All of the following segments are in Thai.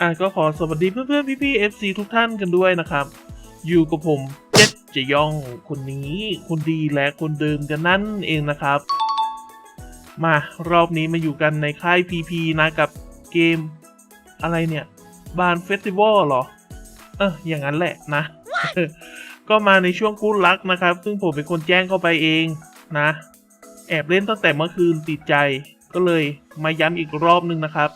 อะก็ขอสวัสดีเพื่อนๆพี่ๆ FC ทุกท่านกันด้วยนะครับ อยู่กับผมเจ็ดจะย่องคนนี้คนดีและคนเดิมกันนั่นเองนะครับ มารอบนี้มาอยู่กันในค่าย PP นะกับเกมอะไรเนี่ยบานเฟสติวัลเหรอ เอออย่างนั้นแหละนะ ก็มาในช่วงกู้รักนะครับ ซึ่งผมเป็นคนแจ้งเข้าไปเองนะ แอบเล่นตั้งแต่เมื่อคืนติดใจก็เลยมาย้ำอีกรอบนึงนะครับ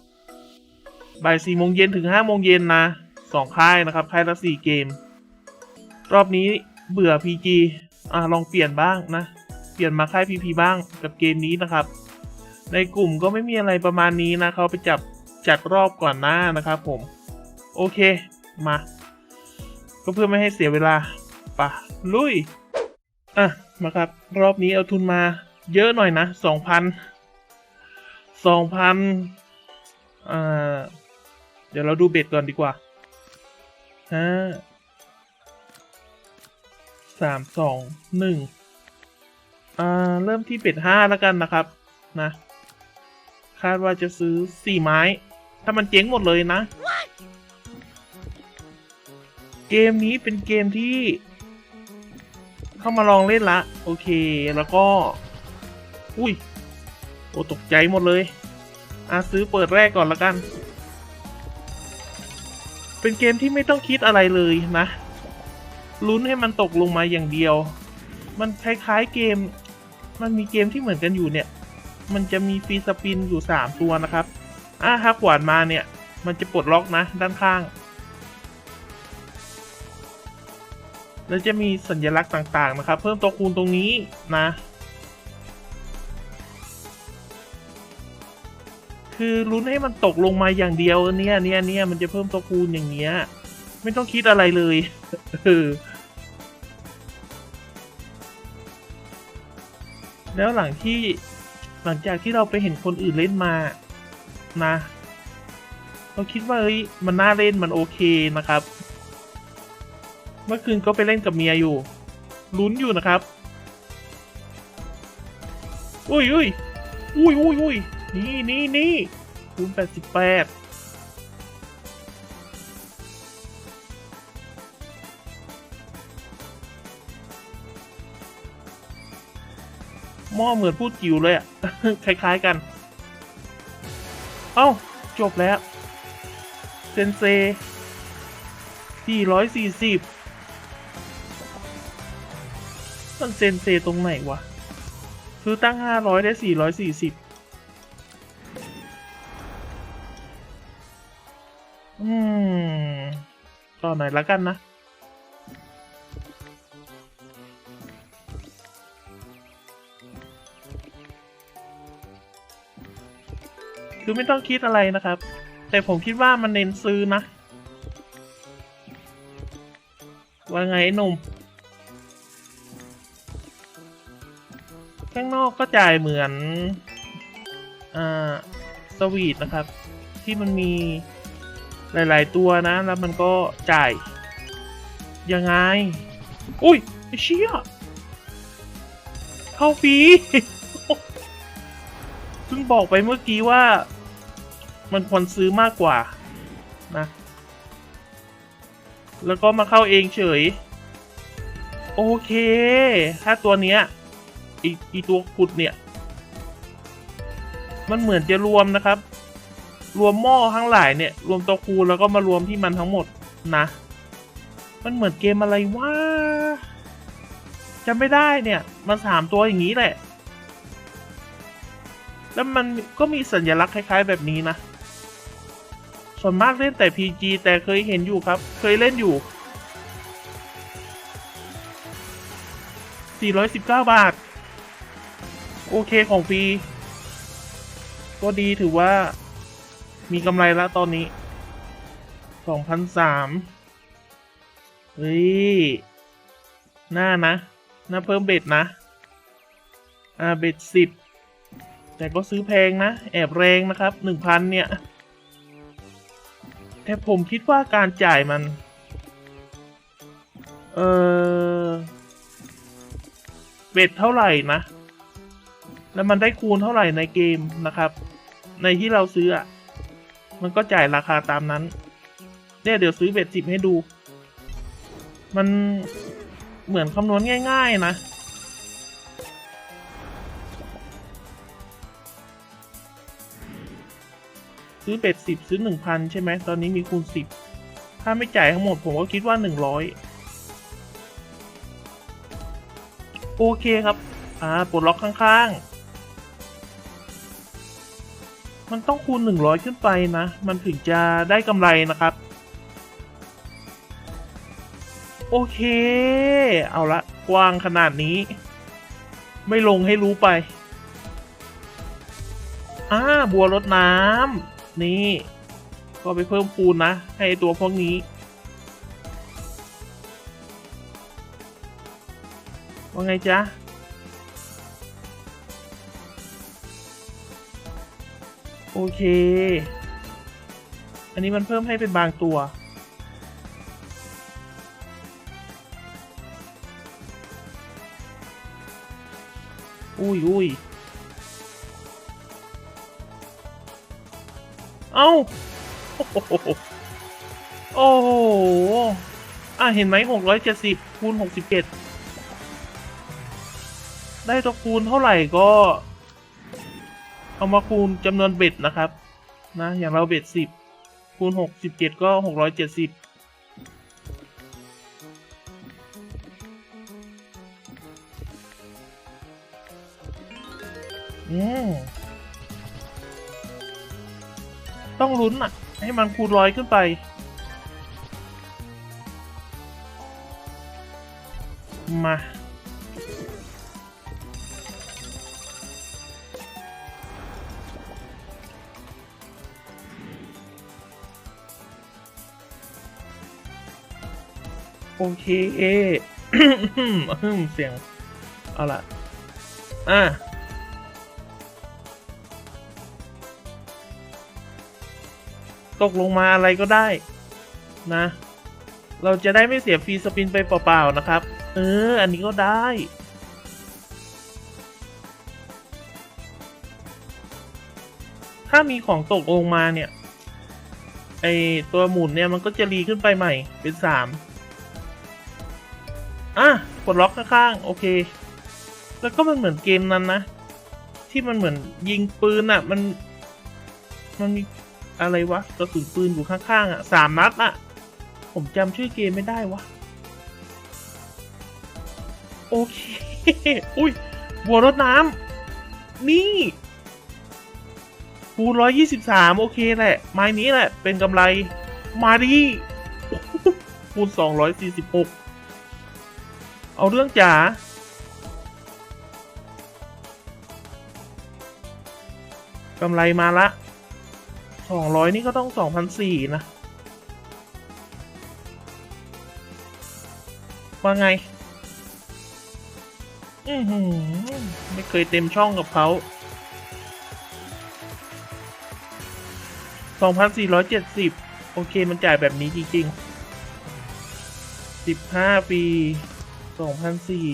บ่ายสี่โมงเย็นถึงห้าโมงเย็นนะสองค่ายนะครับค่ายละสี่เกม รอบนี้เบื่อ PG อะลองเปลี่ยนบ้างนะ เปลี่ยนมาค่าย PP บ้างกับเกมนี้นะครับ ในกลุ่มก็ไม่มีอะไรประมาณนี้นะเขาไปจับจัดรอบก่อนหน้านะครับผม โอเคมา ก็เพื่อไม่ให้เสียเวลาปะลุย อะ มาครับ รอบนี้เอาทุนมา เยอะหน่อยนะสองพันสองพันอ่า เดี๋ยวเราดูเบ็ดก่อนดีกว่าห้าสามสองหนึ่งอ่า เริ่มที่เบ็ดห้าแล้วกันนะครับ นะ คาดว่าจะซื้อสี่ไม้ ถ้ามันเจ๊งหมดเลยนะ เกมนี้เป็นเกมที่ เข้ามาลองเล่นละ โอเค แล้วก็ อุ้ย โอ้ตกใจหมดเลย อะซื้อเปิดแรกก่อนละกัน เป็นเกมที่ไม่ต้องคิดอะไรเลยนะลุ้นให้มันตกลงมาอย่างเดียว มันคล้ายๆเกม มันมีเกมที่เหมือนกันอยู่เนี่ย มันจะมีฟรีสปินอยู่ 3 ตัวนะครับอะถ้าขวานมาเนี่ย มันจะปลดล็อกนะ ด้านข้าง แล้วจะมีสัญลักษณ์ต่างๆนะครับ เพิ่มตัวคูณตรงนี้นะ คือลุ้นให้มันตกลงมาอย่างเดียวเนี่ยเนี่ยเนี่ยมันจะเพิ่มตัวคูณอย่างเงี้ย ไม่ต้องคิดอะไรเลยเออแล้วหลังที่หลังจากที่เราไปเห็นคนอื่นเล่นมานะ เราคิดว่าเฮ้ยมันน่าเล่นมันโอเคนะครับ เมื่อคืนก็ไปเล่นกับเมียอยู่ลุ้นอยู่นะครับ อุ้ยอุ้ยอุ้ยอุ้ยอุ้ย นี่นี่นี่คูณแปดสิบแปดหม้อเหมือนพูดจิ๋วเลยอะคล้ายๆกัน เอ้า จบแล้ว เซนเซ 440 มันเซนเซตรงไหนวะ คือตั้ง 500 ได้ 440 อยสี่สิบอืมต่อหน่อยละกันนะคือไม่ต้องคิดอะไรนะครับ แต่ผมคิดว่ามันเน้นซื้อนะ ว่าไงหนุ่ม ข้างนอกก็จ่ายเหมือน อ่า สวีทนะครับ ที่มันมี หลาย ๆ ตัวนะ แล้วมันก็จ่าย ยังไง อุ้ยไอ้เชี่ยเข้าฟรีเพิ่งบอกไปเมื่อกี้ว่า มันควรซื้อมากกว่านะ แล้วก็มาเข้าเองเฉย โอเค ถ้าตัวเนี้ยอีอีตัวขุดเนี่ย มันเหมือนจะรวมนะครับ รวมหม้อทั้งหลายเนี่ย รวมตัวคูณแล้วก็มารวมที่มันทั้งหมดนะ มันเหมือนเกมอะไรวะจำไม่ได้เนี่ย มันสามตัวอย่างนี้แหละ แล้วมันก็มีสัญลักษณ์คล้าย ๆ แบบนี้นะ ส่วนมากเล่นแต่ PG แต่เคยเห็นอยู่ครับ เคยเล่นอยู่ 419 บาท โอเคของฟรีก็ดีถือว่า มีกำไรแล้วตอนนี้สองพันสามเฮ้ย หน้านะ หน้าเพิ่มเบ็ดนะ อ่า เบ็ดสิบ แต่ก็ซื้อแพงนะ แอบแรงนะครับหนึ่งพันเนี่ย แต่ผมคิดว่าการจ่ายมัน เออเบ็ดเท่าไหร่นะ แล้วมันได้คูณเท่าไหร่ในเกมนะครับ ในที่เราซื้ออะ มันก็จ่ายราคาตามนั้น เนี่ยเดี๋ยวซื้อเบ็ดสิบให้ดู มันเหมือนคำนวณง่าย ๆ นะ ซื้อเบ็ดสิบซื้อหนึ่งพันใช่ไหม ตอนนี้มีคูณสิบ ถ้าไม่จ่ายทั้งหมดผมก็คิดว่าหนึ่งร้อยโอเคครับ อ่า ปลดล็อกข้าง ๆ มันต้องคูณหนึ่งร้อยขึ้นไปนะ มันถึงจะได้กำไรนะครับ โอเค เอาละ กว้างขนาดนี้ ไม่ลงให้รู้ไป อ่า บัวรดน้ำนี่ ก็ไปเพิ่มคูณนะ ให้ตัวพวกนี้ว่าไงจ๊ะ โอเค อันนี้มันเพิ่มให้เป็นบางตัว อุ้ยอุ้ยเอ้าโอ้โหโอ้โหอะเห็นไหมหกร้อยเจ็ดสิบคูณหกสิบเจ็ดได้ตัวคูณเท่าไหร่ก็ เอามาคูณจำนวนเบ็ดนะครับ นะ อย่างเราเบ็ดสิบคูณหกสิบเจ็ดก็หกร้อยเจ็ดสิบต้องลุ้นอะ ให้มันคูณร้อยขึ้นไป มา เคเอเสียง เอาละอะตกลงมาอะไรก็ได้ นะ เราจะได้ไม่เสียฟรีสปินไปเปล่าๆนะครับ เออ อันนี้ก็ได้ ถ้ามีของตกลงมาเนี่ย ไอตัวหมุนเนี่ยมันก็จะรีขึ้นไปใหม่เป็นสาม อะกดล็อกข้างๆโอเค แล้วก็มันเหมือนเกมนั้นนะ ที่มันเหมือนยิงปืนอะ่ะ มัน มันมีอะไรวะกระสุนปืนอยู่ข้างๆอะ่ะสามนัดอะ่ะ ผมจำชื่อเกมไม่ได้วะโอเค อุ้ยบัวรดน้ำนี่คูร้อยยี่สิบสามโอเคแหละ ไม้นี้แหละ เป็นกำไร มาดีคูณสองร้อยสี่สิบหก เอาเรื่องจ๋ากำไรมาละสองร้อยนี่ก็ต้องสองพันสี่นะ ว่าไง อือหือ ไม่เคยเต็มช่องกับเขาสองพันสี่ร้อยเจ็ดสิบโอเคมันจ่ายแบบนี้จริงๆสิบห้าปี สองพันสี่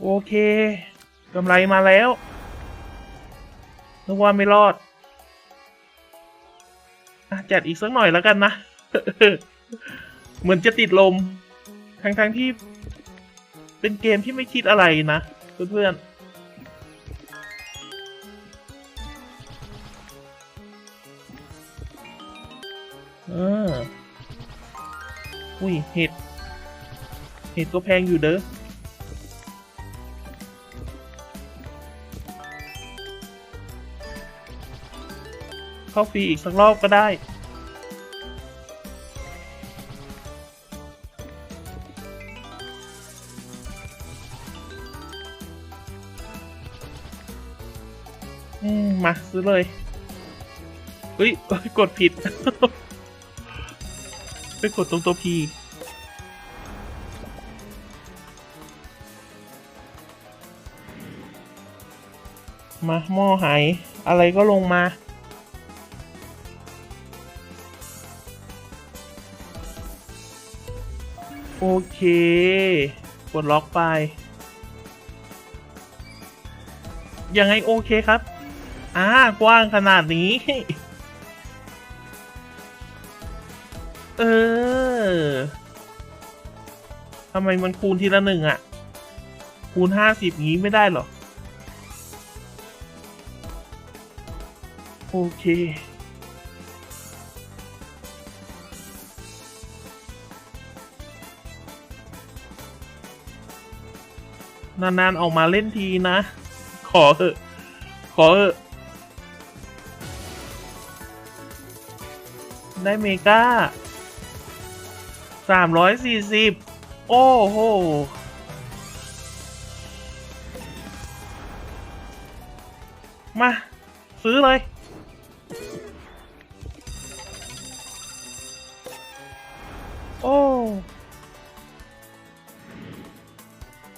โอเคกำไรมาแล้วนึกว่าไม่รอดอจัดอีกสักหน่อยแล้วกันนะ เหมือนจะติดลม ทั้งๆที่ เป็นเกมที่ไม่คิดอะไรนะ เพื่อนๆเอออุ้ยเห็ด เห็ดก็แพงอยู่เด้อเข้าฟรีอีกสักรอบก็ได้มมาซื้อเลยเฮ้ยกดผิด ไปกดตรงตัว P มาหม้อหายอะไรก็ลงมา โอเคกดล็อกไป ยังไงโอเคครับ อ่ากว้างขนาดนี้ เออทำไมมันคูณทีละหนึ่งอะคูณห้าสิบงี้ไม่ได้หรอ อเคนานๆออกมาเล่นทีนะ ขอเถอะขอเถอะได้เมกาสามร้อยสี่สิบโอ้โห มา ซื้อเลย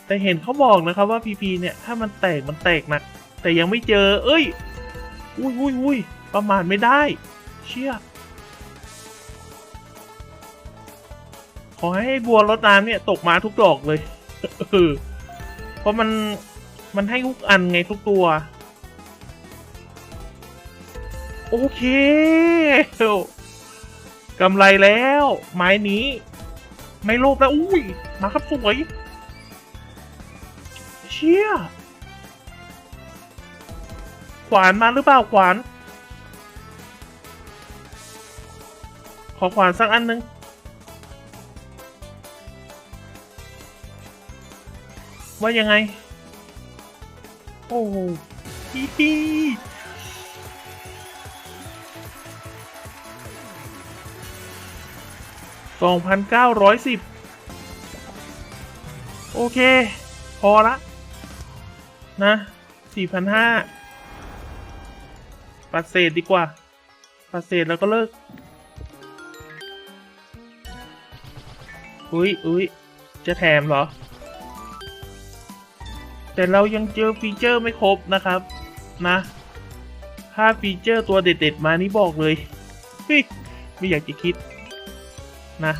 แต่เห็นเขาบอกนะครับว่าพีพีเนี่ย ถ้ามันแตกมันแตกหนัก แต่ยังไม่เจอ เอ้ย อุ้ยอุ้ยอุ้ยประมาทไม่ได้ เชี่ยขอให้บัวรดน้ำเนี่ย ตกมาทุกดอกเลยเออเพราะมันมันให้ทุกอันไงทุกตัว โอเคกำไรแล้ว ไม้นี้ ไม่โลภแล้ว อุ้ย มาครับสวย เชี่ย ขวานมาหรือเปล่า ขวาน ขอขวานสักอันหนึ่งว่ายังไง โอ้โหฮิฮิ สองพันเก้าร้อยสิบโอเค พอละ นะสี่พันห้าปัดเศษดีกว่า ปัดเศษแล้วก็เลิก อุ้ยอุ้ยจะแถมเหรอ แต่เรายังเจอฟีเจอร์ไม่ครบนะครับ นะ ถ้าฟีเจอร์ตัวเด็ด ๆ มานี่บอกเลยไม่อยากจะคิด นะ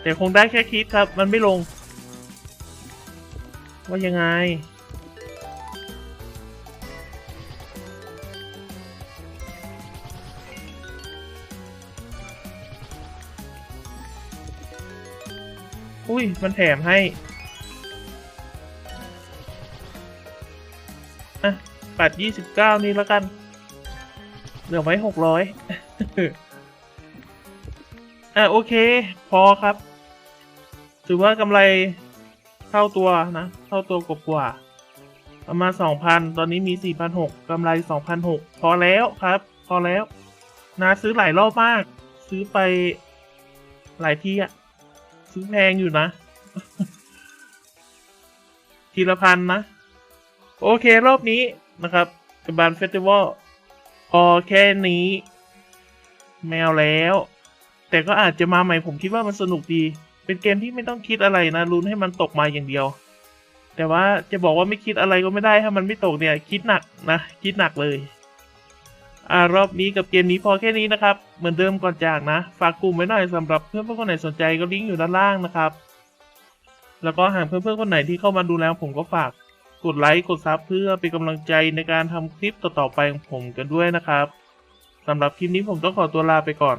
แต่คงได้แค่คิดครับ มันไม่ลง ว่ายังไง อุ้ย มันแถมให้อะปัดยี่สิบเก้านี่แล้วกัน เหลือไว้หกร้อย อะโอเค พอครับ ถือว่ากำไรเท่าตัวนะ เท่าตัวกว่า ประมาณสองพันตอนนี้มีสี่พันหกกำไรสองพันหกพอแล้วครับ พอแล้ว นะซื้อหลายรอบมาก ซื้อไปหลายที่อะซื้อแพงอยู่นะ ทีละพันนะ โอเครอบนี้นะครับกับบานเฟสติวัลพอแค่นี้ แมวแล้ว แต่ก็อาจจะมาใหม่ผมคิดว่ามันสนุกดี เป็นเกมที่ไม่ต้องคิดอะไรนะลุ้นให้มันตกมาอย่างเดียว แต่ว่าจะบอกว่าไม่คิดอะไรก็ไม่ได้ถ้ามันไม่ตกเนี่ย คิดหนักนะคิดหนักเลยอ่ารอบนี้กับเกมนี้พอแค่นี้นะครับ เหมือนเดิมก่อนจากนะ ฝากกลุ่มไว้หน่อยสำหรับเพื่อนๆคนไหนสนใจก็ลิงก์อยู่ด้านล่างนะครับ แล้วก็หากเพื่อนๆคนไหนที่เข้ามาดูแล้วผมก็ฝากกดไลค์กดซับเพื่อเป็นกำลังใจในการทำคลิปต่อๆไปของผมกันด้วยนะครับสำหรับคลิปนี้ผมต้องขอตัวลาไปก่อน